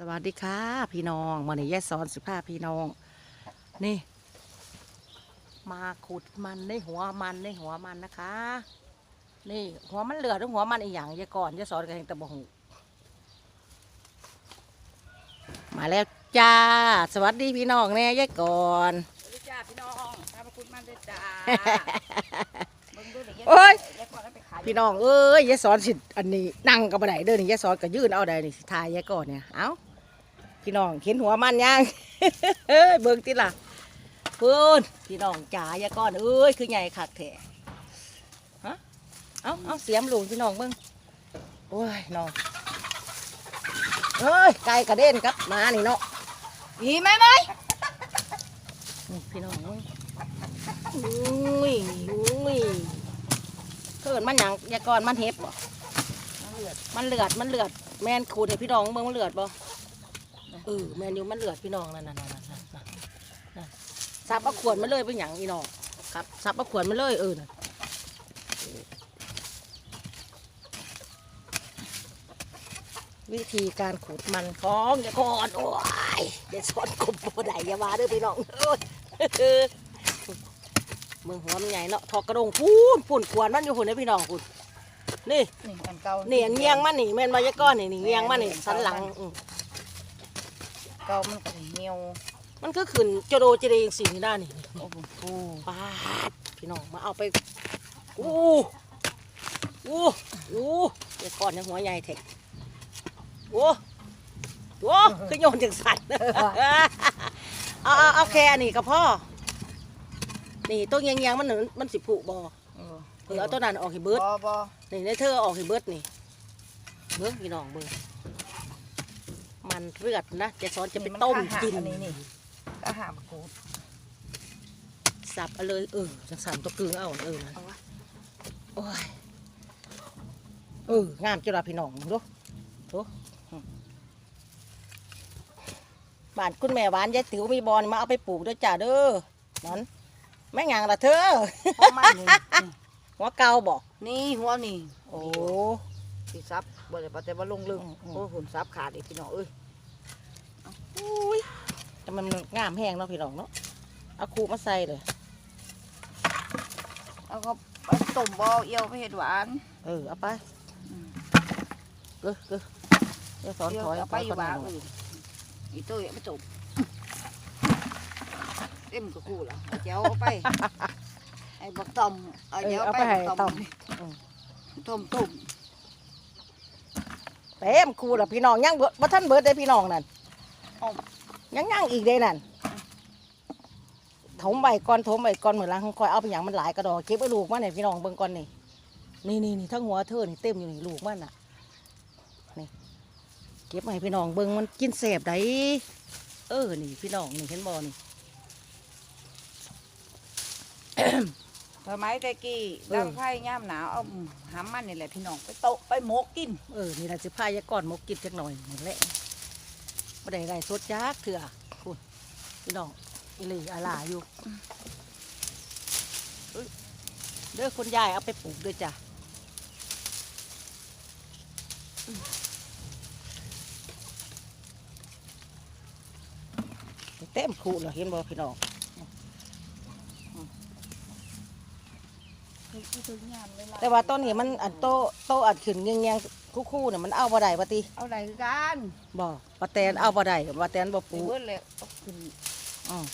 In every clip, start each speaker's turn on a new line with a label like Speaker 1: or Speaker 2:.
Speaker 1: สวัสดีค่ะพี่น้องมาในยายสอนสิพาพี่น้อง นี่ มาขุดมันในหัวมันในหัวมันนะคะ นี่หัวมันเหลือดหรือหัวมันอีหยังยายก่อนยายสอนกันเองแต่บ่หูมาแล้วจ้า สวัสดีพี่น้องแน่ยายก่อน
Speaker 2: สวัสดีจ้าพี่น้องขอบคุณมากเลยจ้าเบิ่งดูเดี๋ยว
Speaker 1: โอ๊ย
Speaker 2: แยกก่อนแล้วไปขาย
Speaker 1: พี่น้องเอ้ยยายสอนสิอันนี้นั่งกับบันไดเด้อนี่ยายสอนก็ยื่นเอาใดนี่สิทายยายก่อนเนี่ยเอ้า พี่น้องเห็นหัวมันยังเฮ้ยเบิ่งติล่ะเพิ่อนพี่น้องจ๋ายาก่อนเอ้ยคือใหญ่คักแท้ฮะเอ้าเอาเสียมหลวงพี่น้องเบิ่งโอ้ยน้องเอ้ยไก่กระเด็นครับมานี่เนาะ
Speaker 2: มีไหมไหม
Speaker 1: พี่น้องเบิ่งอุ้ยอุ้ยเกิดมันหยังยาก่อนมันเห็บบ่มันเลือดมันเลือดแมนขูดให้พี่น้องเบิ่งมันเลือดบ่ เออแมนอยู่มันเลือดพี่น้องนั่นนั่นนั่นนั่นนั่นนั่นซับเอาขวดมาเลยเป็นหยังพี่น้องครับซับเอาขวดมาเลยเออน่ะวิธีการขูดมันของอย่าก่อนโอ้ยเดี๋ยวสอนกบโบไดอย่ามาเด้อพี่น้องโอ้ยมือหัวมันใหญ่เนาะทอกกระดงพูนปุ่นขวดมันอยู่หุ่นนะพี่น้องหุ่นนี่
Speaker 2: นี่อันเก่า
Speaker 1: นี่อันเงียงมันนี่แม่นมายะก้อนนี่นี่เงียงมันนี่สันหลังอืม
Speaker 2: เก่ามันก็เหี่ยว
Speaker 1: มันก็ขึ้นโจโดเจเดงสิ่งนี้ได้นี่
Speaker 2: โอ้โห
Speaker 1: ปาดพี่น้องมาเอาไปอู้อู้อู้ยายก้อนยังหัวใหญ่เถอะโอ้โหขึ้นโยนจังสันเอาเอาเอาแค่นี้กับพ่อ นี่ตัวเงียงเงียงๆมันหนึ่งมันสิผุบอ
Speaker 2: เออ
Speaker 1: เออเอาตัวนั้นออกให้เบิด
Speaker 2: บ่บ่
Speaker 1: นี่ในเธอเอาออกให้เบิดนี่เบิ้งพี่น้องเบิ้ง มันเลือดนะจะซ้อนจะไปต้มกิน
Speaker 2: อันนี้นี่ก็หามกูด
Speaker 1: สับเอาเลยเออจังสันตัวกึ่งเอาเออนะ
Speaker 2: เอาวะ
Speaker 1: โอ้ยเอองามจุฬาพี่น้องดูดูอืมบ้านคุณแม่หวานยายติ๋วมีบอลมาเอาไปปลูกด้วยจ้าเด้อนั้นแม่งางละเธอ
Speaker 2: เพราะมันนี่
Speaker 1: หัวเกาบอก
Speaker 2: นี่หัวนี่
Speaker 1: โอ้
Speaker 2: สิซับบ่ได้ปะแต่ว่าลงลึก
Speaker 1: อืมอืม
Speaker 2: โอ้หุ่นซับขาดอีกพี่น้องเอ้ย
Speaker 1: อุ้ยแต่มันงามแห้งเนาะพี่น้องเนาะเอาคูมาใส่เลย
Speaker 2: เอาก็ไปต้มบ่เอี่ยวไปเฮ็ดหวาน
Speaker 1: เออเอาไป
Speaker 2: อืม
Speaker 1: เกอเกอเดี๋ยวสอน
Speaker 2: เดี๋ยว
Speaker 1: ถอย
Speaker 2: เอาไปอยู่
Speaker 1: ก่
Speaker 2: บ้าน
Speaker 1: น
Speaker 2: อื่นอีตัวอย่าไปต้มเต็มก็กูล่ะเอาแจ้วเอาไปไอ้บักต้มเอา
Speaker 1: เออ
Speaker 2: แจ้ว
Speaker 1: เอา
Speaker 2: ไป
Speaker 1: ไปให้
Speaker 2: บัก
Speaker 1: ต้
Speaker 2: ต้
Speaker 1: ม
Speaker 2: ม
Speaker 1: อืม
Speaker 2: ต้มต้ม
Speaker 1: เต็มคูละพี่น้องยังเบิดบ่ท่านเบิดได้พี่น้องนั่น
Speaker 2: อ้อม
Speaker 1: ยังยังอีกได้นั่นถมใบก่อนถมใบก่อนเหมือนลังคอยเอาไปอย่างมันหลายกระดอกเก็บไว้ลูกมันเนี่ยพี่น้องเบิ่งก่อนนี่นี่นี่นี่ทั้งหัวเธอนี่เต็มอยู่นี่ลูกมันน่ะนี่เก็บมาให้พี่น้องเบิ่งมันกินแสบได้เออนี่พี่น้องนี่เห็นบ่นี่
Speaker 2: สมัยแต่กี้
Speaker 1: เออ
Speaker 2: ดังไพ่ย่ามหนาวเอาหามมันนี่แหละพี่น้องไปโตะไปหมกกิน
Speaker 1: เออนี่เราจะพายายก่อนหมกกินจักหน่อยนี่แหละ ไม่ได้ไรสดจักเถื่อคุณพี่น้องอีหลีอาลาอยู่เอ้ยเด้อคุณยายเอาไปปลูกด้วยจ้ะเต็มคูเหรอเห็นบ่พี่น้องแต่ว่าต้นนี้มันอันโตโตอัดขึ้นเงี้ยง ๆคู่ๆเนี่ยมันเอาบ่ได้ปฏิ
Speaker 2: เอาไหนคือกัน
Speaker 1: บ่ปะแตนเอาบ่ได้ปะแตนบ่
Speaker 2: ไป
Speaker 1: ปลูก
Speaker 2: เบิ้ลเลยเอาขึ้น
Speaker 1: อือ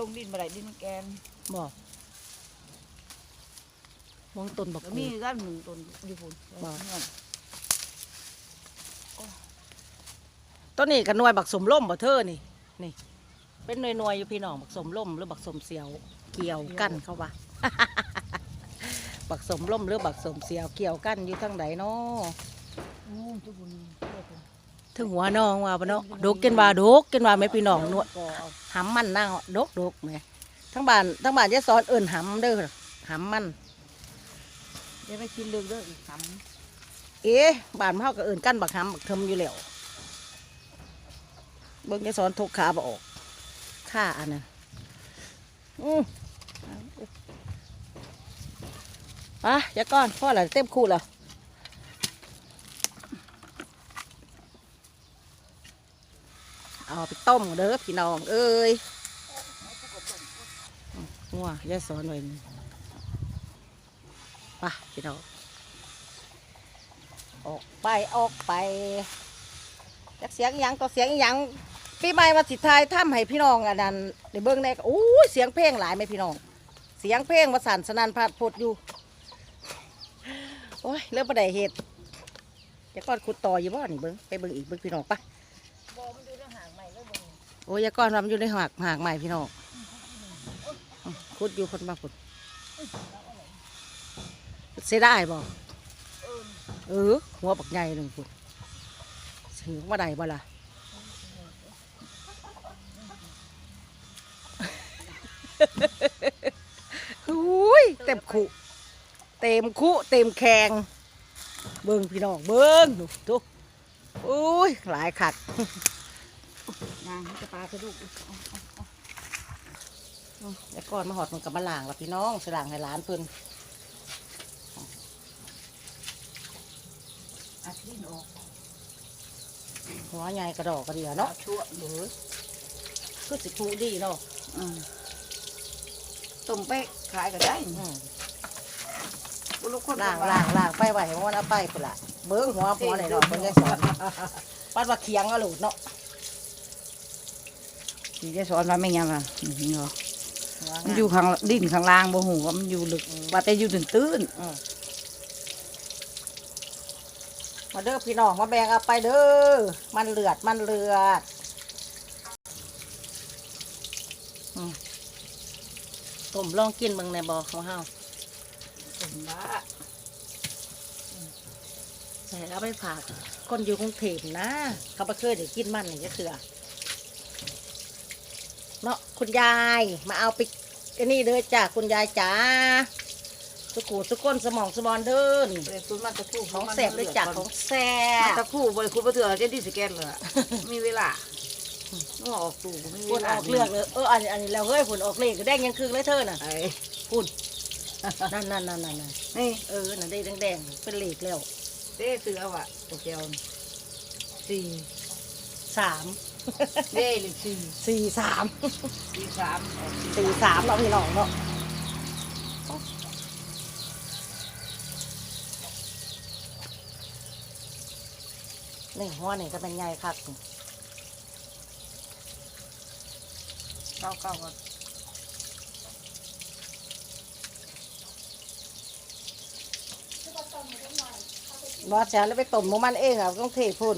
Speaker 2: ลงดินมาไหนดินแกน
Speaker 1: บ่มองต้นบัก
Speaker 2: ก็
Speaker 1: กู
Speaker 2: มีกันหนึ่งต้นอยู่พุ่น
Speaker 1: บ่
Speaker 2: เงิน
Speaker 1: ต้นนี้ก็หน่วยบักสมล่มบ่เธอนี่นี่ เป็นหน่วยๆอยู่พี่น้องบักสมล่มหรือบักสมเสียว เกี่ยวกันเขาว่า บักสมล่มหรือบักสมเสียวเกี่ยวกันอยู่ทางใดเนาะ
Speaker 2: อู้ทุกคน
Speaker 1: ถึงหัวน้องว่าบ่เนาะดกกินว่าดกกินว่าแม่พี่น้องนวด
Speaker 2: ก็เอา
Speaker 1: หำมันนั่งดกดกแหม่ทั้งบ้านทั้งบ้านยายสอนเอิ่นหำเด้อหำมัน
Speaker 2: เดี๋ยวไปกินเลือกเด้ออีกค
Speaker 1: เอ๊ะบ้านเฮาก็เอิ่นกันบักหำบักเทมอยู่แล้วเบิ่งยายสอนทุกขาบ่ออกค่าอันนั้นอือ อะอย่าก่อนพ่อละเต็มคู่แล้วเอาไปต้มเด้อพี่น้อง เอ้ยงัวอย่าสอนไว้นี่ไปพี่น้อง ออกไป ออกไปจักเสียงยังต่อเสียงยังปีใหม่มาสิทายถ้ำให้พี่น้องอันนั้นได้เบิ่งได้อู้เสียงเพลงหลายไหมพี่น้อง เสียงเพลงมาสั่นสนั่นพาดพดอยู่ โอ้ยเริ่มประเดเหตุจะก้อนขุดต่ออยู่บ่นี่เบิ้งไปเบิ้งอีกเบิ้งพี่น้องปะโอ้ยอยาก้อนว่ามันอยู่ในหากหากใหม่พี่น้องอืมขุดอยู่คนมาขุดเสียได้บ่เออหัวปักใหญ่หนึ่งขุดถึงว่าใดบ่ล่ะอุ้ยเต็มคุ เต็มคุเต็มแขงเบิ้งพี่น้องเบิ้งดูทุกอุ้ยหลายขัด
Speaker 2: นางจะปลากระดูก
Speaker 1: แล้วก่อนมาหอดมันกับมาล่างละพี่น้องสล่างให้ร้านเพิ่น
Speaker 2: อาทิตย์ออก
Speaker 1: หัวใหญ่กระดอกกระเดียเนาะ
Speaker 2: ชั่วหรือ
Speaker 1: คือสิคุดีเนาะ
Speaker 2: อืมต้มไปขายก็ได้
Speaker 1: อืม
Speaker 2: บุรุษคน
Speaker 1: ล่างล่างล่างไปไหวเพราะว่าเอาไปพุ่นละเบิ้งหัวหัวไหนเนาะเพิ่นจะสอนปัดว่าเคียงอะลูกเนาะ
Speaker 2: ที่จะสอนว่าไม่ยังอะนี่เนาะ
Speaker 1: หัว
Speaker 2: มันอยู่ข้างดินข้างล่างบ่หูว่ามันอยู่ลึกว่าแต่อยู่ตื้นตื้น
Speaker 1: อืมมาเด้อพี่น้องมาแบ่งเอาไปเด้อมันเลือดมันเลือดต้มลองกินเบิ่งในบ่อของเฮา
Speaker 2: ต้มละ
Speaker 1: ใส่เอาไปฝากคนอยู่กรุงเทพนะ เขาบ่เคยได้กินมันนี่จะเถื่อเนาะคุณยายมาเอาไปอันนี้เด้อจ้าคุณยายจ๋าสุกูสุก้นสมองสมอนเดิน
Speaker 2: ไปคุณมาตะคู่
Speaker 1: ของแสบด้วยจ้าของแส
Speaker 2: มา
Speaker 1: บ
Speaker 2: ตะคู่บริคุณมาเถื่อเจนที่สแกนเลยอะมีเวลาต้องออกตู้มี
Speaker 1: คุ
Speaker 2: เว
Speaker 1: ณ
Speaker 2: ลา
Speaker 1: ออกเลือกเลยเอออันนี้อันนี้แล้วเฮ้ยผลออกเลขก็แดงยังคืนเลยเธอน่ะ
Speaker 2: ไอ้
Speaker 1: คุณ นั่นนั่นนั่นนั่นนั่น
Speaker 2: นี่
Speaker 1: เออน่ะได้แดงๆเป็นเลขแล้ว
Speaker 2: เต้ซื้อเอาอะโอเคเอาสี่
Speaker 1: สาม
Speaker 2: เด้หรือสี่
Speaker 1: สี่สาม
Speaker 2: สี่สามออก
Speaker 1: สี่สามเราะพี่น้องเนาะนี่หัวนี่ก็เป็นไงครับ
Speaker 2: เก้าเก้าก็
Speaker 1: บอสจะแล้วไปต้มหมูมันเองอะต้องเทพุ่น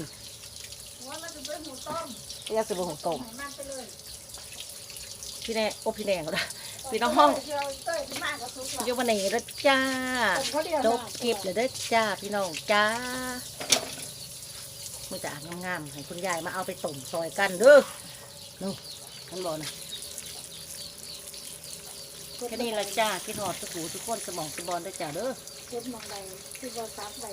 Speaker 2: ว่ามันจะเป็นหมูต้ม
Speaker 1: อยาสิบหกต้ม
Speaker 2: มันไปเลย
Speaker 1: พี่แน่โอ้พี่แน่ก็ได้พี่น้องห้อง
Speaker 2: เดียวเต้ยที่มากกว่าทุกหลัง
Speaker 1: อยู่วันนี้แล้วจ้า
Speaker 2: เขาเดียว
Speaker 1: จบเก็บเลยเด้อจ้าพี่น้องจ้ามือจะอ่านงามๆให้คุณยายมาเอาไปต้มซอยกันเด้อนู่นท่านบอกนะแค่นี้ละจ้าคิดหอดสุขูทุกคนสมองสบอนเด้อจ้าเด้อ
Speaker 3: เก็บมองใดคือว่าซับใด